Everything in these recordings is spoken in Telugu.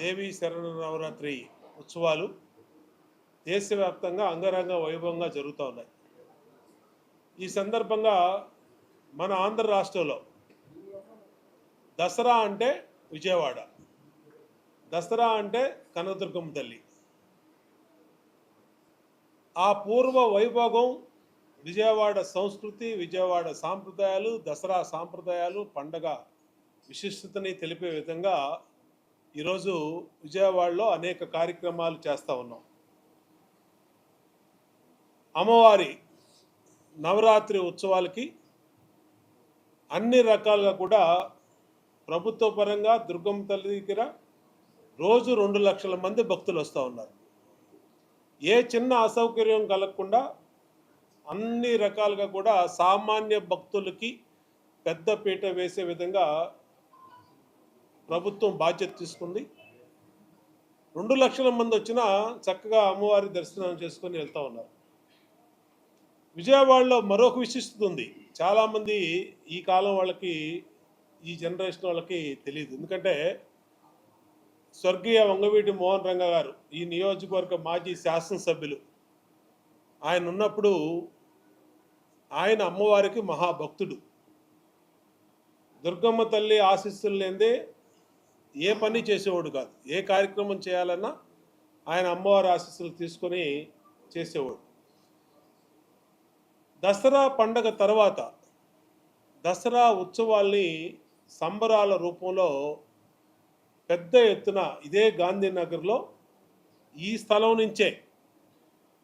దేవీ శరణ నవరాత్రి ఉత్సవాలు దేశవ్యాప్తంగా అంగరంగ వైభవంగా జరుగుతూ ఉన్నాయి. ఈ సందర్భంగా మన ఆంధ్ర రాష్ట్రంలో దసరా అంటే విజయవాడ దసరా అంటే కనకదుర్గం తల్లి. ఆ పూర్వ వైభోగం విజయవాడ సంస్కృతి విజయవాడ సాంప్రదాయాలు దసరా సాంప్రదాయాలు పండగ విశిష్టతని తెలిపే విధంగా ఈరోజు విజయవాడలో అనేక కార్యక్రమాలు చేస్తూ ఉన్నాం. అమ్మవారి నవరాత్రి ఉత్సవాలకి అన్ని రకాలుగా కూడా ప్రభుత్వ పరంగా దుర్గమ్మ తల్లి దగ్గర రోజు రెండు లక్షల మంది భక్తులు వస్తూ ఉన్నారు. ఏ చిన్న అసౌకర్యం కలగకుండా అన్ని రకాలుగా కూడా సామాన్య భక్తులకి పెద్ద పీట వేసే విధంగా ప్రభుత్వం బాధ్యత తీసుకుంది. రెండు లక్షల మంది వచ్చినా చక్కగా అమ్మవారి దర్శనం చేసుకొని వెళ్తూ ఉన్నారు. విజయవాడలో మరొక విశిష్టత ఉంది. చాలామంది ఈ కాలం వాళ్ళకి ఈ జనరేషన్ వాళ్ళకి తెలియదు ఎందుకంటే స్వర్గీయ వంగవీటి మోహన్ రంగ గారు ఈ నియోజకవర్గ మాజీ శాసనసభ్యులు. ఆయన ఉన్నప్పుడు ఆయన అమ్మవారికి మహాభక్తుడు. దుర్గమ్మ తల్లి ఆశీస్సులు లేదే ఏ పని చేసేవాడు కాదు. ఏ కార్యక్రమం చేయాలన్నా ఆయన అమ్మవారి ఆశీస్సులు తీసుకొని చేసేవాడు. దసరా పండగ తర్వాత దసరా ఉత్సవాల్ని సంబరాల రూపంలో పెద్ద ఎత్తున ఇదే గాంధీనగర్లో ఈ స్థలం నుంచే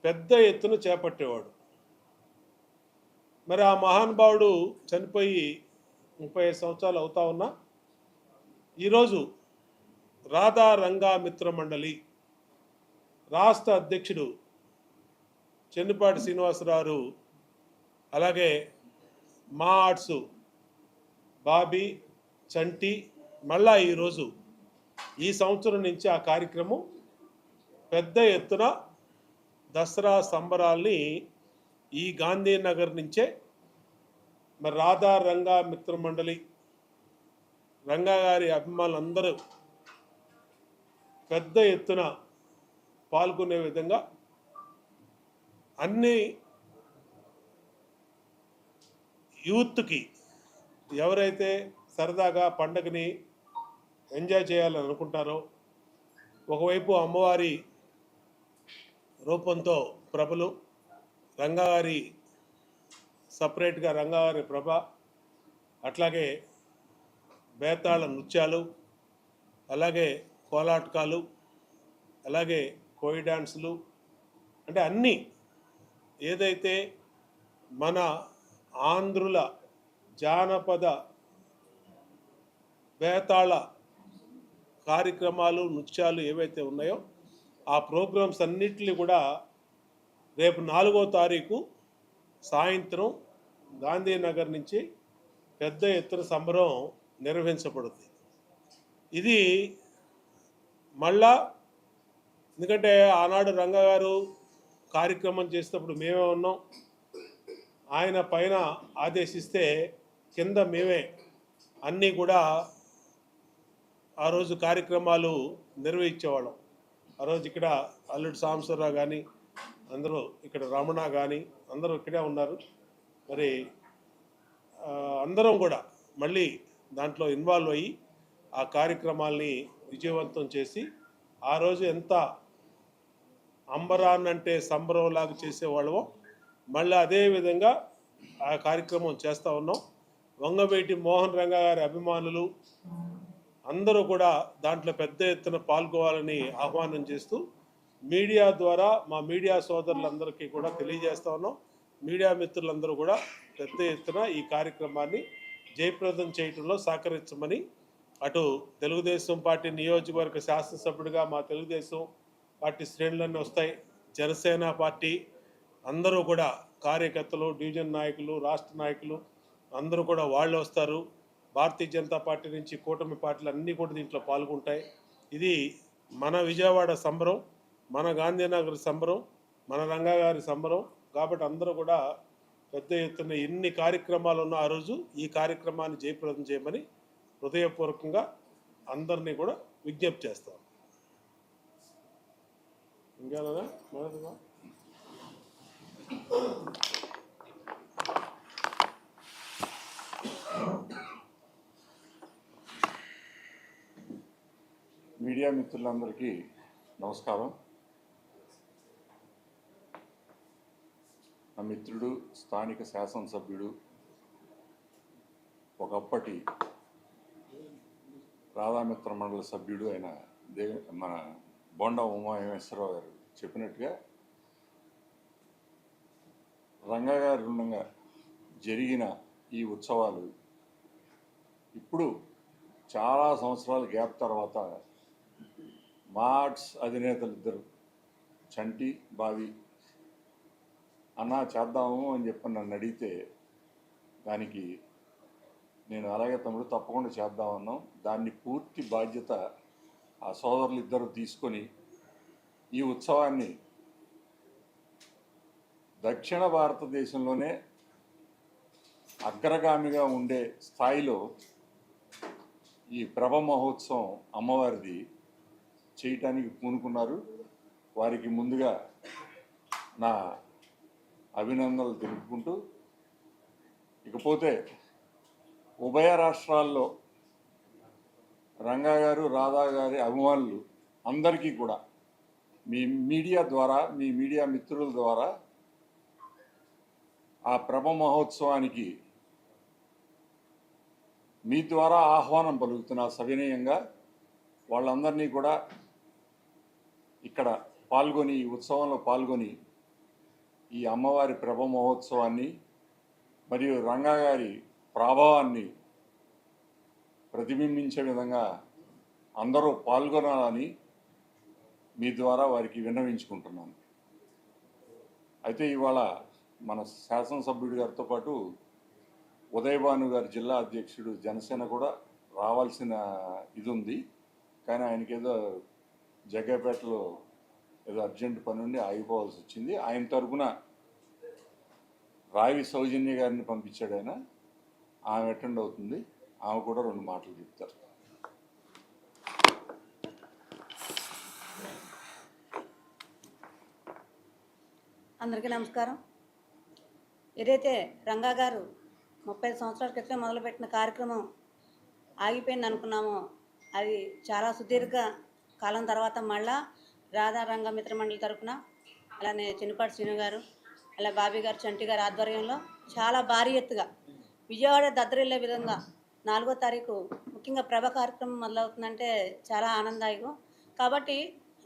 పెద్ద ఎత్తున చేపట్టేవాడు. మరి ఆ మహానుభావుడు చనిపోయి ముప్పై సంవత్సరాలు అవుతా ఉన్నా ఈరోజు రాధా రంగా మిత్ర మండలి రాష్ట్ర అధ్యక్షుడు చెన్నిపాటి శ్రీనివాసరావు అలాగే మా ఆర్ట్స్ బాబీ చంటి మళ్ళా ఈరోజు ఈ సంవత్సరం నుంచి ఆ కార్యక్రమం పెద్ద ఎత్తున దసరా సంబరాల్ని ఈ గాంధీనగర్ నుంచే మరి రాధా రంగా మిత్ర మండలి రంగా గారి అభిమానులందరూ పెద్ద ఎత్తున పాల్గొనే విధంగా అన్ని యూత్కి ఎవరైతే సరదాగా పండగని ఎంజాయ్ చేయాలని అనుకుంటారో ఒకవైపు అమ్మవారి రూపంతో ప్రభలు రంగావారి సపరేట్గా రంగవారి ప్రభ అట్లాగే బేతాళ నృత్యాలు అలాగే కోలాటకాలు అలాగే కోయి డాన్సులు అంటే అన్నీ ఏదైతే మన ఆంధ్రుల జానపద బేతాళ కార్యక్రమాలు నృత్యాలు ఏవైతే ఉన్నాయో ఆ ప్రోగ్రామ్స్ అన్నిటిని కూడా రేపు నాలుగో తారీఖు సాయంత్రం గాంధీనగర్ నుంచి పెద్ద ఎత్తున సంబరం నిర్వహించబడుతుంది. ఇది మళ్ళా ఎందుకంటే ఆనాడు రంగ గారు కార్యక్రమం చేసినప్పుడు మేమే ఉన్నాం. ఆయన పైన ఆదేశిస్తే కింద మేమే అన్నీ కూడా ఆ రోజు కార్యక్రమాలు నిర్వహించేవాళ్ళం. ఆ రోజు ఇక్కడ అల్లుడు సాంబశ్వరరావు కానీ అందరూ ఇక్కడ రమణ కానీ అందరూ ఇక్కడే ఉన్నారు. మరి అందరం కూడా మళ్ళీ దాంట్లో ఇన్వాల్వ్ అయ్యి ఆ కార్యక్రమాల్ని విజయవంతం చేసి ఆ రోజు ఎంత అంబరాన్ అంటే సంబరంలాగా చేసేవాళ్ళమో మళ్ళీ అదే విధంగా ఆ కార్యక్రమం చేస్తూ ఉన్నాం. వంగవేటి మోహన్ రంగ గారి అభిమానులు అందరూ కూడా దాంట్లో పెద్ద ఎత్తున పాల్గొవాలని ఆహ్వానం చేస్తూ మీడియా ద్వారా మా మీడియా సోదరులందరికీ కూడా తెలియజేస్తా ఉన్నాం. మీడియా మిత్రులందరూ కూడా పెద్ద ఎత్తున ఈ కార్యక్రమాన్ని జయప్రదం చేయటంలో సహకరించమని అటు తెలుగుదేశం పార్టీ నియోజకవర్గ శాసనసభ్యుడిగా మా తెలుగుదేశం పార్టీ శ్రేణులన్నీ వస్తాయి. జనసేన పార్టీ అందరూ కూడా కార్యకర్తలు డివిజన్ నాయకులు రాష్ట్ర నాయకులు అందరూ కూడా వాళ్ళు వస్తారు. భారతీయ జనతా పార్టీ నుంచి కూటమి పార్టీలు అన్నీ కూడా దీంట్లో పాల్గొంటాయి. ఇది మన విజయవాడ సంబరం మన గాంధీనగర్ సంబరం మన రంగా గారి సంబరం కాబట్టి అందరూ కూడా పెద్ద ఎత్తున ఎన్ని కార్యక్రమాలు ఉన్నా ఆ రోజు ఈ కార్యక్రమాన్ని జయప్రదం చేయమని హృదయపూర్వకంగా అందరినీ కూడా విజ్ఞప్తి చేస్తాం. ఇంకా మొదటిగా మీడియా మిత్రులందరికీ నమస్కారం. నా మిత్రుడు స్థానిక శాసనసభ్యుడు ఒకప్పటి రాధామిత్ర మండల సభ్యుడు అయిన దే మన బొండ ఉమామేశ్వరరావు గారు చెప్పినట్టుగా రంగా గారి జరిగిన ఈ ఉత్సవాలు ఇప్పుడు చాలా సంవత్సరాల గ్యాప్ తర్వాత మార్ట్స్ అధినేతలు ఇద్దరు చంటి బావి. అన్నా చేద్దాము అని చెప్పి నన్ను అడిగితే దానికి నేను అలాగే తమ్ముడు తప్పకుండా చేద్దామన్నాం దాన్ని పూర్తి బాధ్యత ఆ సోదరులు ఇద్దరు తీసుకొని ఈ ఉత్సవాన్ని దక్షిణ భారతదేశంలోనే అగ్రగామిగా ఉండే స్థాయిలో ఈ ప్రభ మహోత్సవం అమ్మవారిది చేయటానికి పూనుకున్నారు. వారికి ముందుగా నా అభినందనలు తెలుపుకుంటూ ఇకపోతే ఉభయ రాష్ట్రాల్లో రంగా గారు రాధా గారి అభిమానులు అందరికీ కూడా మీ మీడియా ద్వారా మీ మీడియా మిత్రుల ద్వారా ఆ ప్రభ మహోత్సవానికి మీ ద్వారా ఆహ్వానం పలుకుతున్న సవినయంగా వాళ్ళందరినీ కూడా ఇక్కడ పాల్గొని ఈ ఉత్సవంలో పాల్గొని ఈ అమ్మవారి ప్రభ మహోత్సవాన్ని మరియు రంగా గారి ప్రభావాన్ని ప్రతిబింబించే విధంగా అందరూ పాల్గొనాలని మీ ద్వారా వారికి విన్నవించుకుంటున్నాను. అయితే ఇవాళ మన శాసనసభ్యుడి గారితో పాటు ఉదయభాను గారి జిల్లా అధ్యక్షుడు జనసేన కూడా రావాల్సిన ఇది ఉంది కానీ ఆయనకి ఏదో జగ్గపేటలో ఏదో అర్జెంట్ పని ఉండి ఆగిపోవాల్సి వచ్చింది. ఆయన తరఫున రావి సౌజన్య గారిని పంపించాడు ఆయన. ఆమె అటెండ్ అవుతుంది. ఆమె కూడా రెండు మాటలు చెప్తారు. అందరికీ నమస్కారం. ఏదైతే రంగా గారు ముప్పై సంవత్సరాల క్రితం మొదలుపెట్టిన కార్యక్రమం ఆగిపోయింది అనుకున్నామో అది చాలా సుదీర్ఘ కాలం తర్వాత మళ్ళా రాధా రంగ మిత్ర మండలి తరఫున అలానే చిన్నపాటి శ్రీను గారు అలా బాబీ గారు చంటి గారు ఆధ్వర్యంలో చాలా భారీ ఎత్తుగా విజయవాడ దద్దరిల్లే విధంగా నాలుగో తారీఖు ముఖ్యంగా ప్రభ కార్యక్రమం మొదలవుతుందంటే చాలా ఆనందాయకం కాబట్టి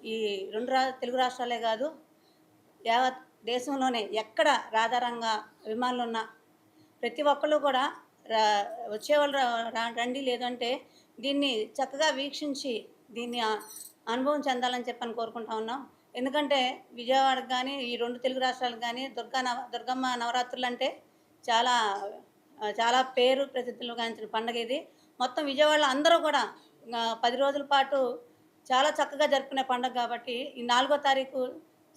ఈ రెండు రా తెలుగు రాష్ట్రాలే కాదు యావత్ దేశంలోనే ఎక్కడ రాధారంగ అభిమానులు ఉన్నా ప్రతి ఒక్కళ్ళు కూడా రా వచ్చేవాళ్ళు రా- రండి లేదంటే దీన్ని చక్కగా వీక్షించి దీన్ని అనుభవం చెందాలని చెప్పని కోరుకుంటా ఉన్నాం. ఎందుకంటే విజయవాడకు కానీ ఈ రెండు తెలుగు రాష్ట్రాలకు కానీ దుర్గా నవ దుర్గమ్మ నవరాత్రులు అంటే చాలా చాలా పేరు ప్రసిద్ధులు గాంచిన పండుగ ఇది. మొత్తం విజయవాడలో అందరూ కూడా పది రోజుల పాటు చాలా చక్కగా జరుపుకునే పండుగ కాబట్టి ఈ నాలుగో తారీఖు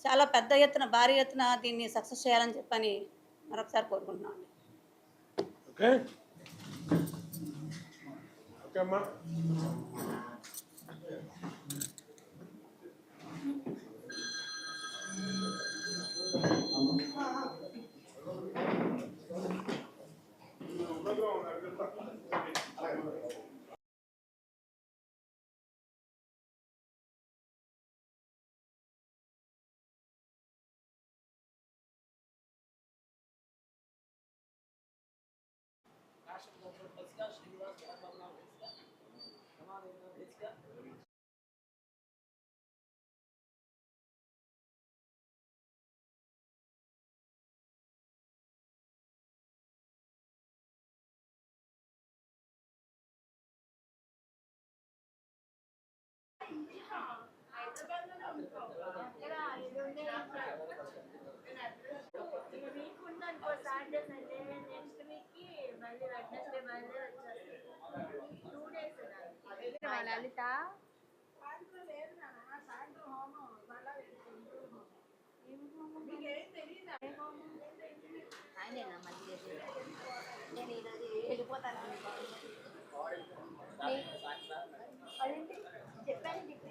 చాలా పెద్ద ఎత్తున భారీ ఎత్తున దీన్ని సక్సెస్ చేయాలని చెప్పని మరొకసారి కోరుకుంటున్నాను. ఓకే. ఓకే అమ్మా. వీక్ ఉందనుకో సాటర్డే సండే నెక్స్ట్ వీక్ కి మళ్ళీ వెడ్నెస్డే బయలుదేరి వచ్చేస్తాం టూ డేస్ లలిత? ఆయనేనా మళ్ళీ చేసేది? నేను ఈరోజు వెళ్ళిపోతాను. అదేంటి? చెప్పాను నీకు.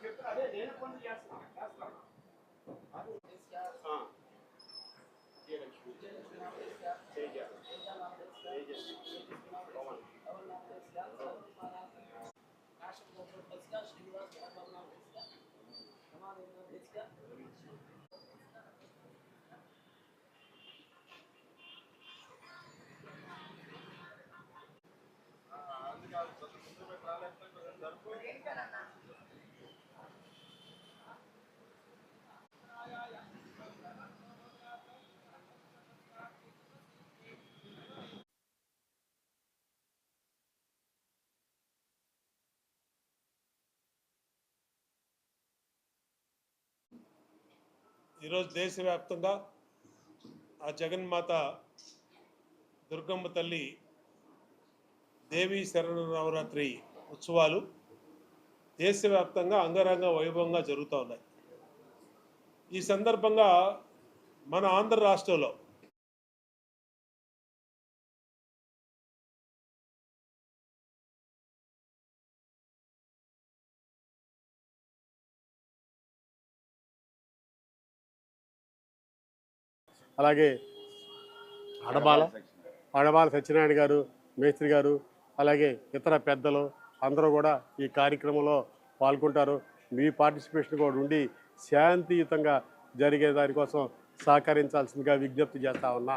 Kita ada dia. ఈరోజు దేశవ్యాప్తంగా ఆ జగన్మాత దుర్గమ్మ తల్లి దేవీ శరణ నవరాత్రి ఉత్సవాలు దేశవ్యాప్తంగా అంగరంగ వైభవంగా జరుగుతూ ఉన్నాయి. ఈ సందర్భంగా మన ఆంధ్ర రాష్ట్రంలో అలాగే అడబాల అడబాల సత్యనారాయణ గారు మేస్త్రి గారు అలాగే ఇతర పెద్దలు అందరూ కూడా ఈ కార్యక్రమంలో పాల్గొంటారు. మీ పార్టిసిపేషన్ కూడా ఉండి శాంతియుతంగా జరిగే దానికోసం సహకరించాల్సిందిగా విజ్ఞప్తి చేస్తా ఉన్నా.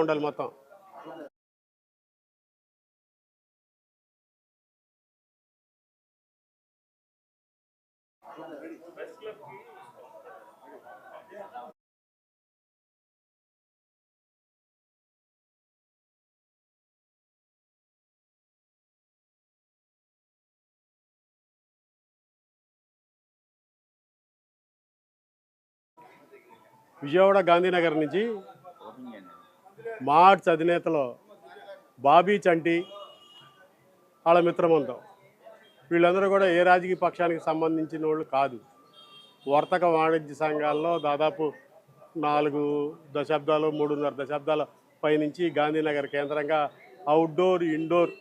ఉండాలి మొత్తం. విజయవాడ గాంధీనగర్ నుంచి మార్చ్ అధినేతలో బాబీ చంటి వాళ్ళ మిత్రమంతం వీళ్ళందరూ కూడా ఏ రాజకీయ పక్షానికి సంబంధించిన వాళ్ళు కాదు. వర్తక వాణిజ్య సంఘాల్లో దాదాపు నాలుగు దశాబ్దాలు మూడున్నర దశాబ్దాల పైనుంచి గాంధీనగర్ కేంద్రంగా అవుట్డోర్ ఇండోర్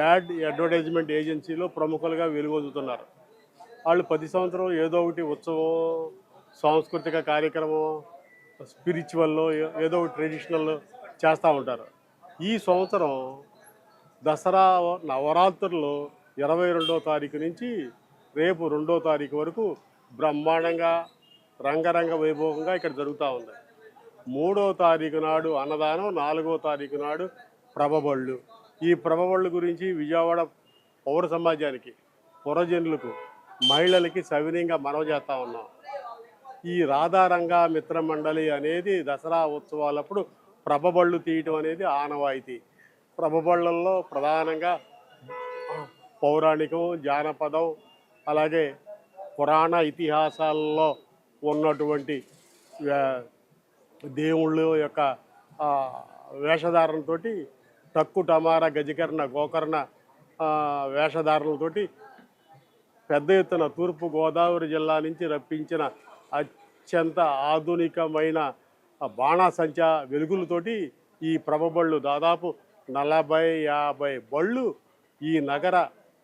యాడ్ అడ్వర్టైజ్మెంట్ ఏజెన్సీలో ప్రముఖులుగా వెలుగొందుతున్నారు. వాళ్ళు ప్రతి సంవత్సరం ఏదో ఒకటి ఉత్సవం సాంస్కృతిక కార్యక్రమం స్పిరిచువల్లో ఏదో ట్రెడిషనల్ చేస్తూ ఉంటారు. ఈ సంవత్సరం దసరా నవరాత్రుల్లో ఇరవై రెండో తారీఖు నుంచి రేపు రెండో తారీఖు వరకు బ్రహ్మాండంగా రంగరంగ వైభవంగా ఇక్కడ జరుగుతూ ఉంది. మూడో తారీఖు నాడు అన్నదానం నాలుగో తారీఖు నాడు ప్రభబళ్ళు. ఈ ప్రభబళ్ళు గురించి విజయవాడ పౌర సమాజానికి పురజనులకు మహిళలకి సవినీయంగా మనవ చేస్తూ ఉన్నాం. ఈ రాధారంగా మిత్ర మండలి అనేది దసరా ఉత్సవాలప్పుడు ప్రభబళ్ళు తీయటం అనేది ఆనవాయితీ. ప్రభబళ్ళల్లో ప్రధానంగా పౌరాణికం జానపదం అలాగే పురాణ ఇతిహాసాల్లో ఉన్నటువంటి దేవుళ్ళ యొక్క వేషధారణతో టక్కు టమార గజకర్ణ గోకర్ణ వేషధారణలతోటి పెద్ద ఎత్తున తూర్పు గోదావరి జిల్లా నుంచి రప్పించిన అత్యంత ఆధునికమైన బాణాసంచా వెలుగులతోటి ఈ ప్రభబళ్ళు దాదాపు నలభై యాభై బళ్ళు ఈ నగర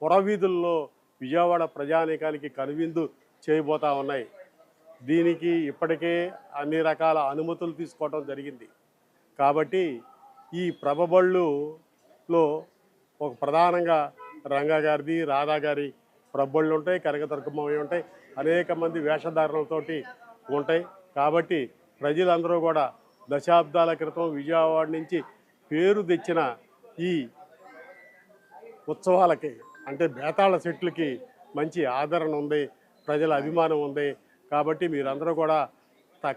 పురవీధుల్లో విజయవాడ ప్రజానీకానికి కనువిందు చేయబోతా ఉన్నాయి. దీనికి ఇప్పటికే అన్ని రకాల అనుమతులు తీసుకోవడం జరిగింది. కాబట్టి ఈ ప్రభబళ్ళులో ఒక ప్రధానంగా రంగా గారిది రాధా గారి ప్రభళ్ళు ఉంటాయి కనకదుర్గమ్మవి ఉంటాయి. అనేక మంది వేషధారణలతోటి ఉంటాయి. కాబట్టి ప్రజలందరూ కూడా దశాబ్దాల క్రితం విజయవాడ నుంచి పేరు తెచ్చిన ఈ ఉత్సవాలకి అంటే బేతాళ సెట్లకి మంచి ఆదరణ ఉంది ప్రజల అభిమానం ఉంది. కాబట్టి మీరందరూ కూడా త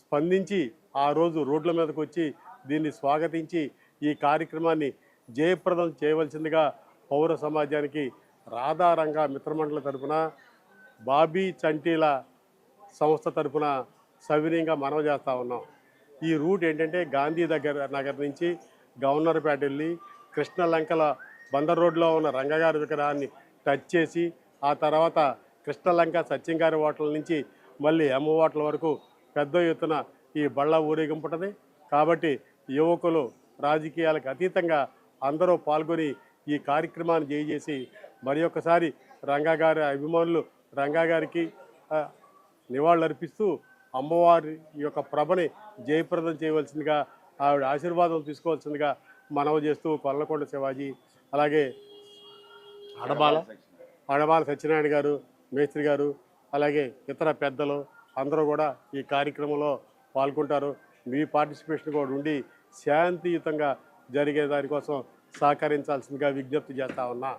స్పందించి ఆ రోజు రోడ్ల మీదకి వచ్చి దీన్ని స్వాగతించి ఈ కార్యక్రమాన్ని జయప్రదం చేయవలసిందిగా పౌర సమాజానికి రాధారంగా మిత్రమండలి తరపున బాబీ చంటీల సంస్థ తరపున సవినీయంగా మనవి చేస్తూ ఉన్నాం. ఈ రూట్ ఏంటంటే గాంధీ దగ్గర నగర్ నుంచి గవర్నర్పేట వెళ్ళి కృష్ణలంకల బందర్ రోడ్లో ఉన్న రంగగారి విగ్రహాన్ని టచ్ చేసి ఆ తర్వాత కృష్ణలంక సత్యంగారి హోటల్ నుంచి మళ్ళీ ఎమ్మ హోటల్ వరకు పెద్ద ఎత్తున ఈ బళ్ళ ఊరేగింపుంటుంది. కాబట్టి యువకులు రాజకీయాలకు అతీతంగా అందరూ పాల్గొని ఈ కార్యక్రమాన్ని జయచేసి మరి ఒక్కసారి రంగగారి అభిమానులు రంగా గారికి నివాళులర్పిస్తూ అమ్మవారి యొక్క ప్రభని జయప్రదం చేయవలసిందిగా ఆవిడ ఆశీర్వాదం తీసుకోవాల్సిందిగా మనవి చేస్తూ కొల్లకొండ శివాజీ అలాగే అడబాల అడబాల సత్యనారాయణ గారు మేస్త్రి గారు అలాగే ఇతర పెద్దలు అందరూ కూడా ఈ కార్యక్రమంలో పాల్గొంటారు. మీ పార్టిసిపేషన్ కూడా ఉండి శాంతియుతంగా జరిగే దానికోసం సహకరించాల్సిందిగా విజ్ఞప్తి చేస్తా ఉన్నా.